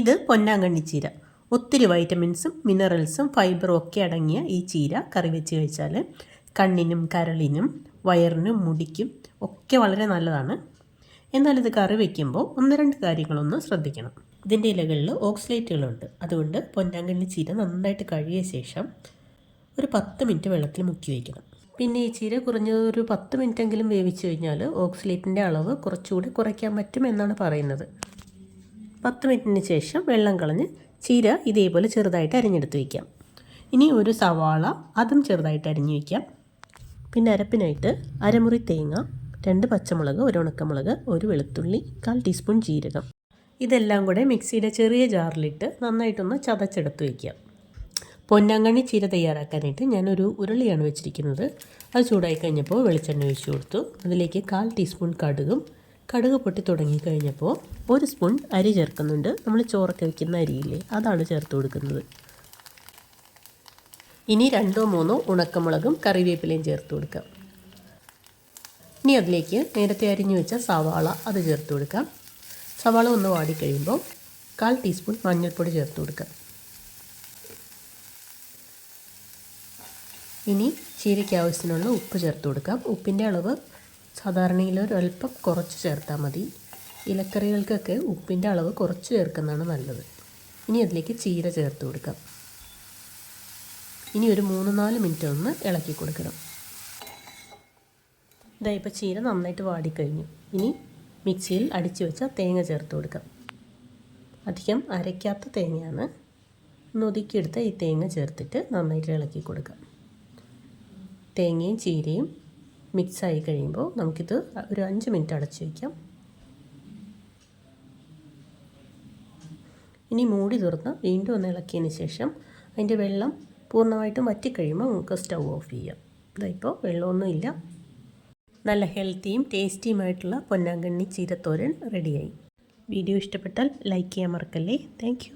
ഇത് പൊന്നാങ്കണ്ണി ചീര. ഒത്തിരി വൈറ്റമിൻസും മിനറൽസും ഫൈബറും ഒക്കെ അടങ്ങിയ ഈ ചീര കറി വെച്ച് കഴിച്ചാൽ കണ്ണിനും കരളിനും വയറിനും മുടിക്കും ഒക്കെ വളരെ നല്ലതാണ്. എന്നാൽ ഇത് കറി വയ്ക്കുമ്പോൾ ഒന്ന് രണ്ട് കാര്യങ്ങളൊന്ന് ശ്രദ്ധിക്കണം. ഇതിന്റെ ഇലകളിൽ ഓക്സിലേറ്റുകളുണ്ട്. അതുകൊണ്ട് പൊന്നാങ്കണ്ണി ചീര നന്നായിട്ട് കഴുകിയ ശേഷം ഒരു പത്ത് മിനിറ്റ് വെള്ളത്തിൽ മുക്കി വയ്ക്കണം. പിന്നെ ഈ ചീര കുറഞ്ഞത് ഒരു പത്ത് മിനിറ്റെങ്കിലും വേവിച്ച് കഴിഞ്ഞാൽ ഓക്സിലേറ്റിന്റെ അളവ് കുറച്ചുകൂടി കുറയ്ക്കാൻ പറ്റും എന്നാണ് പറയുന്നത്. പത്ത് മിനിറ്റിന് ശേഷം വെള്ളം കളഞ്ഞ് ചീര ഇതേപോലെ ചെറുതായിട്ട് അരിഞ്ഞെടുത്ത് വയ്ക്കാം ഇനി ഒരു സവാള അതും ചെറുതായിട്ട് അരിഞ്ഞു വയ്ക്കാം പിന്നെ അരപ്പിനായിട്ട് അരമുറി തേങ്ങ രണ്ട് പച്ചമുളക് ഒരു ഉണക്കമുളക് ഒരു വെളുത്തുള്ളി കാൽ ടീസ്പൂൺ ജീരകം. ഇതെല്ലാം കൂടെ മിക്സിയുടെ ചെറിയ ജാറിലിട്ട് നന്നായിട്ടൊന്ന് ചതച്ചെടുത്ത് വയ്ക്കാം പൊന്നാങ്കണ്ണി ചീര തയ്യാറാക്കാനായിട്ട് ഞാനൊരു ഉരുളിയാണ് വെച്ചിരിക്കുന്നത്. അത് ചൂടായി കഴിഞ്ഞപ്പോൾ വെളിച്ചെണ്ണ ഒഴിച്ചു കൊടുത്തു. അതിലേക്ക് കാൽ ടീസ്പൂൺ കടുകും കടുക് പൊട്ടി തുടങ്ങിക്കഴിഞ്ഞപ്പോൾ ഒരു സ്പൂൺ അരി ചേർക്കുന്നുണ്ട്. നമ്മൾ ചോറൊക്കെ വയ്ക്കുന്ന അരിയില്ലേ അതാണ് ചേർത്ത് കൊടുക്കുന്നത്. ഇനി രണ്ടോ മൂന്നോ ഉണക്കമുളകും കറിവേപ്പിലയും ചേർത്ത് കൊടുക്കാം. ഇനി അതിലേക്ക് നേരത്തെ അരിഞ്ഞു വെച്ച സവാള അത് ചേർത്ത് കൊടുക്കാം. സവാള ഒന്ന് വാടിക്കഴിയുമ്പോൾ കാൽ ടീസ്പൂൺ മഞ്ഞൾപ്പൊടി ചേർത്ത് കൊടുക്കാം. ഇനി ചീരയ്ക്ക് ആവശ്യത്തിനുള്ള ഉപ്പ് ചേർത്ത് കൊടുക്കാം. ഉപ്പിന്റെ അളവ് സാധാരണയിൽ ഒരല്പം കുറച്ച് ചേർത്താൽ മതി. ഇലക്കറികൾക്കൊക്കെ ഉപ്പിന്റെ അളവ് കുറച്ച് ചേർക്കുന്നതാണ് നല്ലത്. ഇനി അതിലേക്ക് ചീര ചേർത്ത് കൊടുക്കാം. ഇനി ഒരു മൂന്ന് നാല് മിനിറ്റ് ഒന്ന് ഇളക്കി കൊടുക്കണം. ഇതാ ഇപ്പോൾ ചീര നന്നായിട്ട് വാടിക്കഴിഞ്ഞു. ഇനി മിക്സിയിൽ അടിച്ചു വെച്ച തേങ്ങ ചേർത്ത് കൊടുക്കാം. അധികം അരയ്ക്കാത്ത തേങ്ങയാണ്. ഒന്ന് ഒതുക്കിയെടുത്ത ഈ തേങ്ങ ചേർത്തിട്ട് നന്നായിട്ട് ഇളക്കി കൊടുക്കാം. തേങ്ങയും ചീരയും മിക്സായി കഴിയുമ്പോൾ നമുക്കിത് ഒരു അഞ്ച് മിനിറ്റ് അടച്ചു വയ്ക്കാം. ഇനി മൂടി തുറന്ന് വീണ്ടും ഒന്ന് ഇളക്കിയതിന് ശേഷം അതിന്റെ വെള്ളം പൂർണമായിട്ടും വറ്റിക്കഴിയുമ്പോൾ നമുക്ക് സ്റ്റൗ ഓഫ് ചെയ്യാം. ഇതായിപ്പോൾ വെള്ളമൊന്നുമില്ല നല്ല ഹെൽത്തിയും ടേസ്റ്റിയുമായിട്ടുള്ള പൊന്നാങ്കണ്ണി ചീരത്തോരൻ റെഡിയായി. വീഡിയോ ഇഷ്ടപ്പെട്ടാൽ ലൈക്ക് ചെയ്യാൻ മറക്കല്ലേ. താങ്ക്